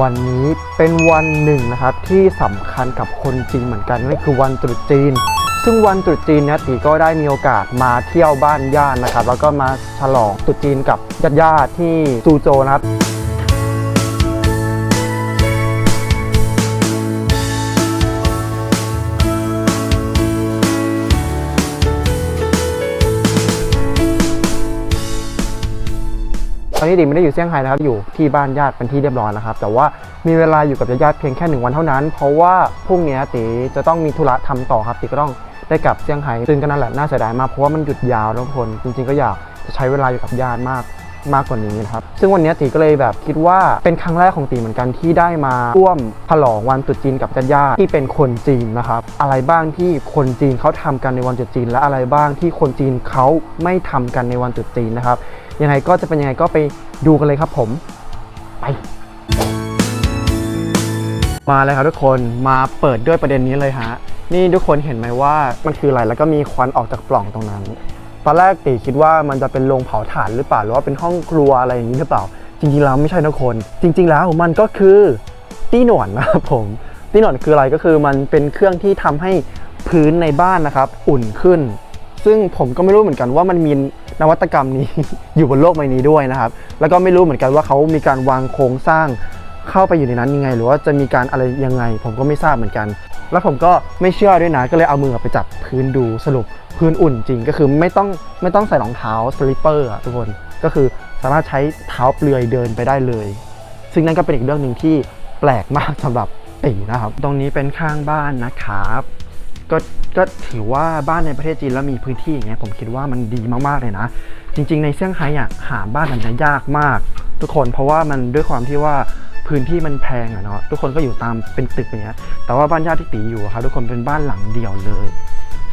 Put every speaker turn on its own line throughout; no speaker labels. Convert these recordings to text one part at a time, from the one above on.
วันนี้เป็นวันหนึ่งนะครับที่สำคัญกับคนจีนเหมือนกันนั่นคือวันตรุษจีน ซึ่งวันตรุษจีนเนี่ยตีก็ได้มีโอกาสมาเที่ยวบ้านญาตินะครับ แล้วก็มาฉลองตรุษจีนกับญาติญาติที่ซูโจนะครับ อนนี้ดิไม่ได้อยู่เซี่ยงไฮ้นะครับอยู่ที่บ้านญาติเป็นที่เรียบร้อยนะครับ แต่ว่ามีเวลาอยู่กับญาติเพียงแค่หนึ่งวันเท่านั้น เพราะว่าพรุ่งนี้ติจะต้องมีธุระทำต่อครับติก็ต้องได้กลับเซี่ยงไฮ้ซึ่งก็นั่นแหละน่าเสียดายมากเพราะว่ามันหยุดยาวทุกคนจริง ๆก็อยากจะใช้เวลาอยู่กับญาติมากมากกว่านี้นะครับ ซึ่งวันนี้ตีก็เลยแบบคิดว่าเป็นครั้งแรกของตีเหมือนกันที่ได้มาร่วมฉลองวันตรุษจีนกับญาติที่เป็นคนจีนนะครับ อะไรบ้างที่คนจีนเขาทำกันในวันตรุษจีน และอะไรบ้างที่คนจีนเขาไม่ทำกันในวันตรุษจีนนะครับ ยังไงก็จะเป็นยังไงก็ไปดูกันเลยครับผม ไป มาเลยครับทุกคนมาเปิดด้วยประเด็นนี้เลยฮะ นี่ทุกคนเห็นไหมว่ามันคืออะไรแล้วก็มีควันออกจากปล่องตรงนั้น ตอนแรกตีคิดว่ามันจะเป็นโรงเผาถ่านหรือเปล่าหรือว่าเป็นห้องครัวอะไรอย่างนี้หรือเปล่า จริงๆแล้วไม่ใช่นะคน จริง ๆ แล้วมันก็คือตี้หนวนนะครับผมตี้หนวนคืออะไรก็คือมันเป็นเครื่องที่ทำให้พื้นในบ้านนะครับ อุ่นขึ้น ซึ่งผมก็ไม่รู้เหมือนกันว่ามันมี นวัตกรรมนี้ อยู่บนโลกใบนี้ด้วยนะครับ แล้วก็ไม่รู้เหมือนกันว่าเขามีการวางโครงสร้างเข้าไปอยู่ในนั้นยังไง หรือว่าจะมีการอะไรยังไง ผมก็ไม่ทราบเหมือนกัน แล้วผมก็ไม่เชื่อด้วยนะก็เลยเอามือไปจับพื้นดูสรุปพื้นอุ่นจริงก็คือไม่ต้องไม่ต้องใส่รองเท้าสลิปเปอร์ทุกคนก็คือสามารถใช้เท้าเปลือยเดินไปได้เลย ซึ่งนั่นก็เป็นอีกเรื่องหนึ่งที่แปลกมากสำหรับตีนะครับ ตรงนี้เป็นข้างบ้านนะครับ ก็ก็ถือว่าบ้านในประเทศจีนแล้วมีพื้นที่อย่างเงี้ยผมคิดว่ามันดีมากๆเลยนะ จริง ๆ ในเซี่ยงไฮ้อะหาบ้านแบบนี้ยากมาก ทุกคนเพราะว่ามันด้วยความที่ว่าพื้นที่มันแพงอะเนาะทุกคนก็อยู่ตามเป็นตึกอย่างเงี้ยแต่ว่าบ้านญาติที่ตีอยู่ครับทุกคนเป็นบ้านหลังเดียวเลย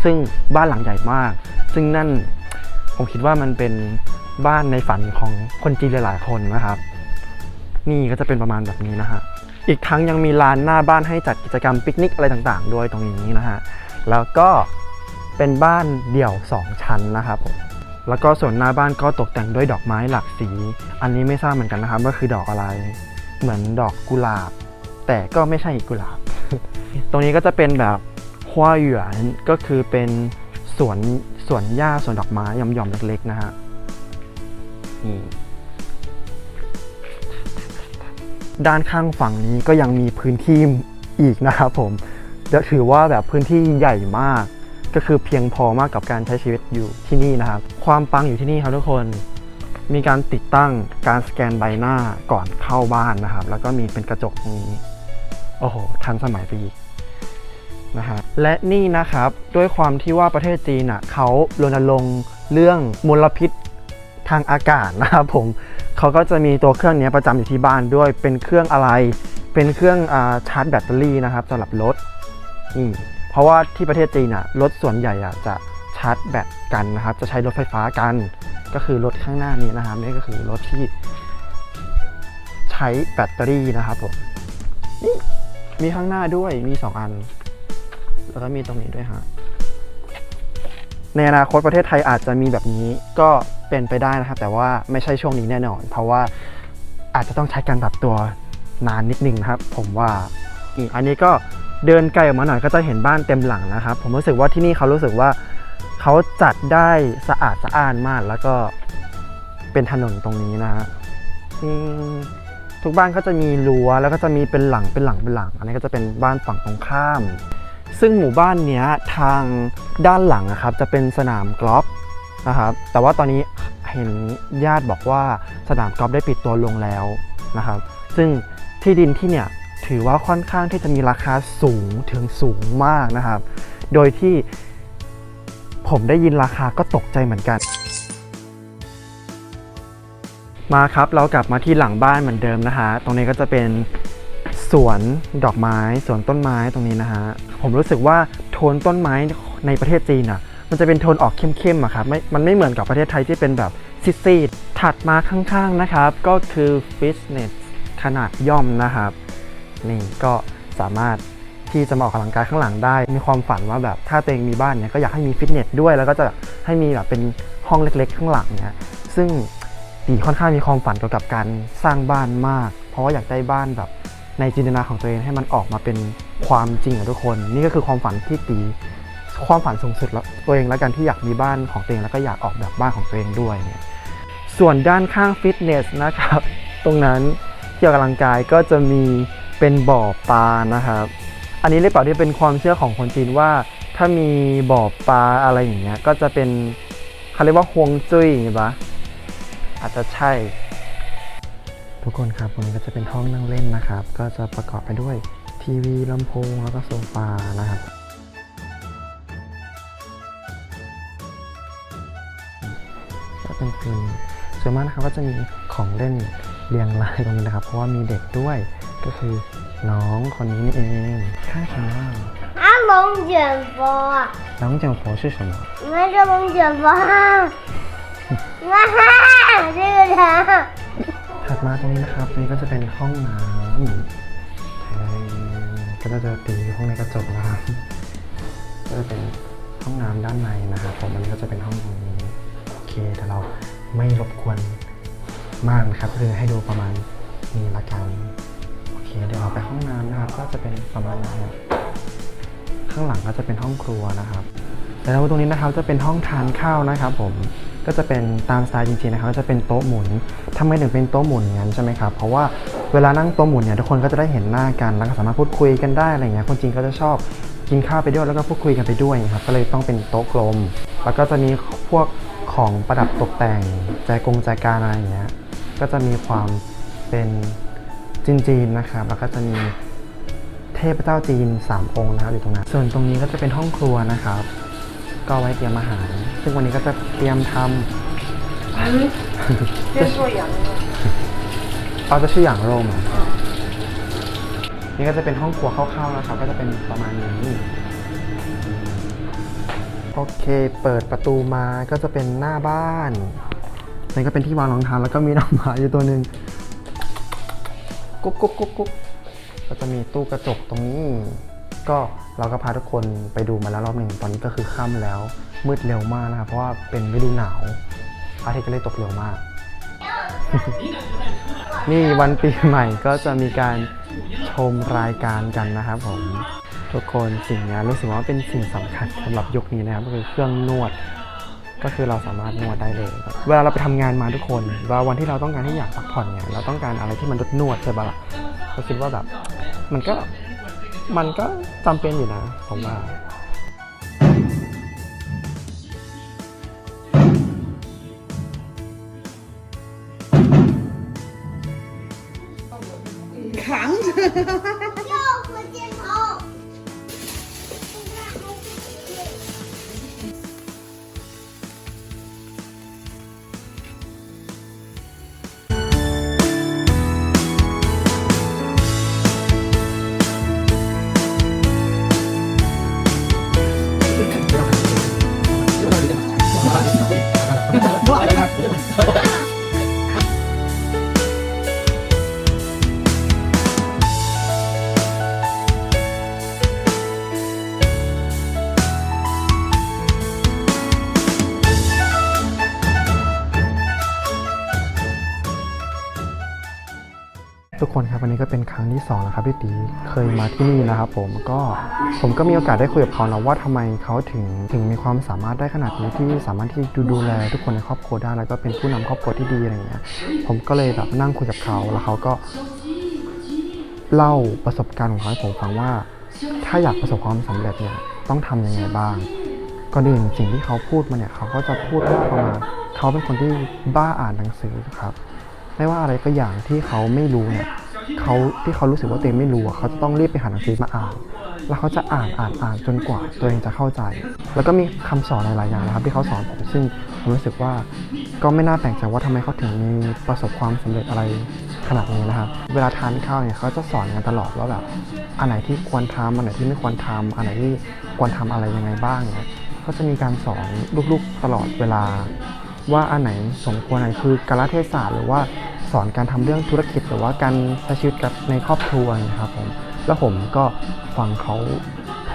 ซึ่งบ้านหลังใหญ่มาก ซึ่งนั่นผมคิดว่ามันเป็นบ้านในฝันของคนจีนหลายๆคนนะครับ นี่ก็จะเป็นประมาณแบบนี้นะฮะ อีกทั้งยังมีลานหน้าบ้านให้จัดกิจกรรมปิกนิกอะไรต่างๆ ด้วยตรงนี้นะฮะ แล้วก็เป็นบ้านเดี่ยว 2 ชั้นนะครับผมแล้วก็ส่วนหน้าบ้านก็ตกแต่งด้วยดอกไม้หลากสี อันนี้ไม่ทราบเหมือนกันนะครับว่าคือดอกอะไร เหมือนดอกกุหลาบ แต่ก็ไม่ใช่กุหลาบ ตรงนี้ก็จะเป็นแบบฮัวหยวนก็คือเป็นสวนสวนหญ้าสวนดอกไม้ย่อมๆเล็กๆนะฮะนี่ ด้านข้างฝั่งนี้ก็ยังมีพื้นที่อีกนะครับผมจะถือว่าแบบพื้นที่ใหญ่มาก ก็คือเพียงพอมากกับการใช้ชีวิตอยู่ที่นี่นะครับ ความปังอยู่ที่นี่ครับทุกคน มีการติดตั้งการสแกนใบหน้าก่อนเข้าบ้านนะครับ แล้วก็มีเป็นกระจกนี้ โอ้โห ทันสมัยไปอีกนะฮะและนี่นะครับด้วยความที่ว่าประเทศจีนอะเขารณรงค์เรื่องมลพิษางอากาศนะครับผมเขาก็จะมีตัวเครื่องนี้ประจำอยู่ที่บ้านด้วย เป็นเครื่องอะไร เป็นเครื่องอชาร์จแบตเตอรี่นะครับสำหรับรถนี่เพราะว่าที่ประเทศจีนอะรถส่วนใหญ่อะจะชาร์จแบตกันนะครับ จะใช้รถไฟฟ้ากัน ก็คือรถข้างหน้านี้นะครับนี่ก็คือรถที่ใช้แบตเตอรี่นะครับผมนี่มีข้างหน้าด้วยมี 2 อัน แล้วก็มีตรงนี้ด้วยฮะในอนาคตประเทศไทยอาจจะมีแบบนี้ก็ เป็นไปได้นะครับ แต่ว่าไม่ใช่ช่วงนี้แน่นอน เพราะว่าอาจจะต้องใช้การปรับตัวนานนิดนึงนะครับ ผมว่าอีกอันนี้ก็เดินไกลออกมาหน่อยก็จะเห็นบ้านเต็มหลังนะครับ ผมรู้สึกว่าที่นี่เขารู้สึกว่าเขาจัดได้สะอาดสะอ้านมากแล้วก็เป็นถนนตรงนี้นะฮะทุกบ้านก็จะมีรั้วแล้วก็จะมีเป็นหลังเป็นหลังเป็นหลัง อันนี้ก็จะเป็นบ้านฝั่งตรงข้าม ซึ่งหมู่บ้านเนี้ยทางด้านหลังนะครับจะเป็นสนามกอล์ฟ นะครับแต่ว่าตอนนี้เห็นญาติบอกว่าสนามกอล์ฟได้ปิดตัวลงแล้วนะครับ ซึ่งที่ดินที่เนี่ยถือว่าค่อนข้างที่จะมีราคาสูงถึงสูงมากนะครับ โดยที่ผมได้ยินราคาก็ตกใจเหมือนกัน มาครับเรากลับมาที่หลังบ้านเหมือนเดิมนะฮะตรงนี้ก็จะเป็นสวนดอกไม้สวนต้นไม้ตรงนี้นะฮะผมรู้สึกว่าโทนต้นไม้ในประเทศจีนอะ มันจะเป็นโทนออกเข้มๆอะครับไม่มันไม่เหมือนกับประเทศไทยที่เป็นแบบซีดๆถัดมาข้างๆนะครับ ก็คือฟิตเนสขนาดย่อมนะครับ นี่ก็สามารถที่จะมาออกกำลังกายข้างหลังได้ มีความฝันว่าแบบถ้าตัวเองมีบ้านเนี่ยก็อยากให้มีฟิตเนสด้วย แล้วก็จะให้มีแบบเป็นห้องเล็กๆ ข้างหลังเนี่ยซึ่งตีค่อนข้างมีความฝันเกี่ยวกับการสร้างบ้านมาก เพราะว่าอยากได้บ้านแบบในจินตนาของตัวเองให้มันออกมาเป็นความจริงอะทุกคน นี่ก็คือความฝันที่ตี ความฝันสูงสุดแล้วตัวเองแล้วกันที่อยากมีบ้านของตัวเองแล้วก็อยากออกแบบบ้านของตัวเองด้วยเนี่ยส่วนด้านข้างฟิตเนสนะครับ ตรงนั้นเที่ออกกำลังกายก็จะมีเป็นบ่อปลานะครับ อันนี้เรียกเปล่าที่เป็นความเชื่อของคนจีนว่า ถ้ามีบ่อปลาอะไรอย่างเงี้ยก็จะเป็นเขาเรียกว่าฮวงจุ้ยอย่ปะอาจจะใช่ ทุกคนครับตรงนี้ก็จะเป็นห้องนั่งเล่นนะครับ ก็จะประกอบไปด้วยทีวีลำโพงแล้วก็โซฟานะครับ ส่วนมากนะครับก็จะมีของเล่นเรียงรายตรงนี้นะครับ เพราะว่ามีเด็กด้วยก็คือน้องคนนี้นี่เองค่าฉันว่า
啊，龙卷风，
น้องเจียวโฟชื่อ什么
那是龙卷风。啊哈，这个人，
ถัดมาตรงนี้นะครับตรงนี้ก็จะเป็นห้องน้ำแทนก็จะตีห้องในกระจกนะครับก็จะเป็นห้องน้ำด้านในนะครับผมอันนี้ก็จะเป็นห้องตรงนี้โอเคแต่เรา ไม่รบกวนมากนะครับคือให้ดูประมาณนี้ละกันโอเคเดี๋ยวเราไปห้องน้ำนะครับ ก็จะเป็นประมาณนี้ครับข้างหลังก็จะเป็นห้องครัวนะครับแล้วตรงนี้นะครับจะเป็นห้องทานข้าวนะครับ ผมก็จะเป็นตามสไตล์จริงๆนะครับก็จะเป็นโต๊ะหมุนทำไมถึงเป็นโต๊ะหมุนอย่างนั้นใช่ไหมครับเพราะว่าเวลานั่งโต๊ะหมุนเนี่ยทุกคนก็จะได้เห็นหน้ากันแล้วก็สามารถพูดคุยกันได้อะไรเงี้ยคนจีนก็จะชอบกินข้าวไปด้วยแล้วก็พูดคุยกันไปด้วยครับก็เลยต้องเป็นโต๊ะกลม แล้วก็จะมีพวก ของประดับตกแต่งแจกงแจการอะไรอย่างเงี้ยก็จะมีความเป็นจีนๆนะครับแล้วก็จะมีเทพเจ้าจีน 3 องค์นะครับอยู่ตรงนั้นส่วนตรงนี้ก็จะเป็นห้องครัวนะครับ ก็ไว้เตรียมอาหาร ซึ่งวันนี้ก็จะเตรียมทำ
จะชื่ออย่าง
เราจะชื่ออย่างโรมนี่ก็จะเป็นห้องครัวคร่าวๆนะครับ ก็จะเป็นประมาณนี้ โอเค เปิดประตูมาก็จะเป็นหน้าบ้านนี่ก็เป็นที่วางรองเท้าแล้วก็มีน้องหมาอยู่ตัวหนึ่งกุ๊กกุ๊กกุ๊กกุ๊กก็จะมีตู้กระจกตรงนี้ ก็เราก็พาทุกคนไปดูมาแล้วรอบหนึ่งตอนนี้ก็คือค่ำแล้ว มืดเร็วมากนะครับ เพราะว่าเป็นฤดูหนาวพระอาทิตย์ก็เลยตกเร็วมาก นี่วันปีใหม่ก็จะมีการชมรายการกันนะครับผม ทุกคนสิ่งนี้รู้สึกว่าเป็นสิ่งสำคัญสำหรับยุคนี้นะครับก็คือเครื่องนวด ก็คือเราสามารถนวดได้เลย เวลาเราไปทำงานมาทุกคนเวลาวันที่เราต้องการที่อยากพักผ่อนเนี่ยเราต้องการอะไรที่มันนวดนวดใช่ปะล่ะก็คิดว่าแบบมันก็มันก็จำเป็นอยู่นะผมว่า
右和
คนครับวันนี้ก็เป็นครั้งที่สองแล้วครับพี่ตีเคยมาที่นี่นะครับผมก็ผมก็มีโอกาสได้คุยกับเขานะว่าทำไมเขาถึงถึงมีความสามารถได้ขนาดนี้ที่สามารถที่ดูดูแลทุกคนในครอบครัวได้แล้วก็เป็นผู้นำครอบครัวที่ดีอะไรอย่างเงี้ยผมก็เลยแบบนั่งคุยกับเขาแล้วเขาก็เล่าประสบการณ์ของเขาให้ผมฟังว่า ถ้าอยากประสบความสำเร็จเนี่ยต้องทำยังไงบ้างก่อนอื่นสิ่งที่เขาพูดมาเนี่ยเขาก็จะพูดว่าประมาณเขาเป็นคนที่บ้าอ่านหนังสือครับไม่ว่าอะไรก็อย่างที่เขาไม่รู้เนี่ย เขาที่เขารู้สึกว่าตัวเองไม่รู้เขาจะต้องรีบไปหาหนังสือมาอ่าน แล้วเขาจะอ่านอ่านอ่านจนกว่าตัวเองจะเข้าใจ แล้วก็มีคำสอนหลายๆอย่างนะครับ ที่เขาสอนผมซึ่งผมรู้สึกว่าก็ไม่น่าแปลกใจว่าทำไมเขาถึงมีประสบความสำเร็จอะไรขนาดนี้นะครับ เวลาทานข้าวเนี่ยเขาจะสอนกันตลอดว่าแบบอันไหนที่ควรทำอันไหนที่ไม่ควรทำอันไหนที่ควรทำอะไรยังไงบ้างเนี่ยเขาจะมีการสอนลูกๆตลอดเวลาว่าอันไหนสมควรอันไหนคือการลเทศะหรือว่า สอนการทำเรื่องธุรกิจหรือว่าการใช้ชีวิตกับในครอบครัวนะครับผมแล้วผมก็ฟังเขา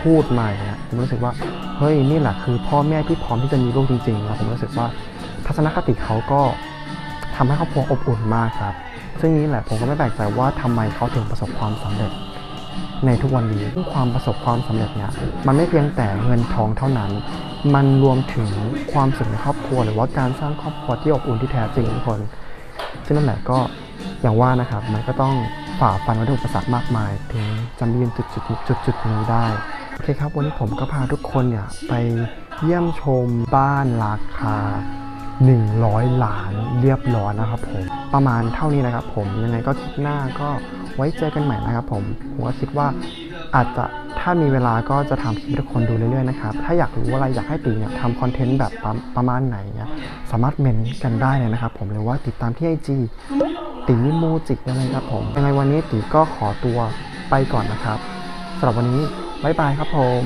พูดมาเงี้ยผมรู้สึกว่าเฮ้ยนี่แหละคือพ่อแม่ที่พร้อมที่จะมีลูกจริงๆแล้วผมรู้สึกว่าทัศนคติเขาก็ทำให้ครอบครัวอบอุ่นมากครับ ซึ่งนี้แหละผมก็ไม่แปลกใจว่าทำไมเขาถึงประสบความสำเร็จ ในทุกวันนี้ความประสบความสำเร็จเนี่ยมันไม่เพียงแต่เงินทองเท่านั้น มันรวมถึงความสุขในครอบครัว หรือว่าการสร้างครอบครัวที่อบอุ่นที่แท้จริงทุกคน ซึ่งนั่นแหละก็อย่างว่านะครับมันก็ต้องฝ่าฟันวัฏอุปสรรคมากมาย ถึงจะมายืนจุดจุดจุดจุดนี้ได้โอเคครับ วันนี้ผมก็พาทุกคนเนี่ยไปเยี่ยมชมบ้านราคา 100 ล้านเรียบร้อยนะครับผมประมาณเท่านี้นะครับผมยังไงก็คลิปหน้าก็ไว้เจอกันใหม่นะครับผมผมก็คิดว่าอาจจะ ถ้ามีเวลาก็จะทำคลิปให้ทุกคนดูเรื่อยๆนะครับ ถ้าอยากรู้อะไรอยากให้ตีเนี่ยทำคอนเทนต์แบบประประมาณไหนเนี่ยสามารถเมนกันได้เลยนะครับ ผมหรือว่าติดตามที่ไอจีตีโมจิได้เลยครับผมยังไงวันนี้ตีก็ขอตัวไปก่อนนะครับสำหรับวันนี้บ๊ายบายครับผม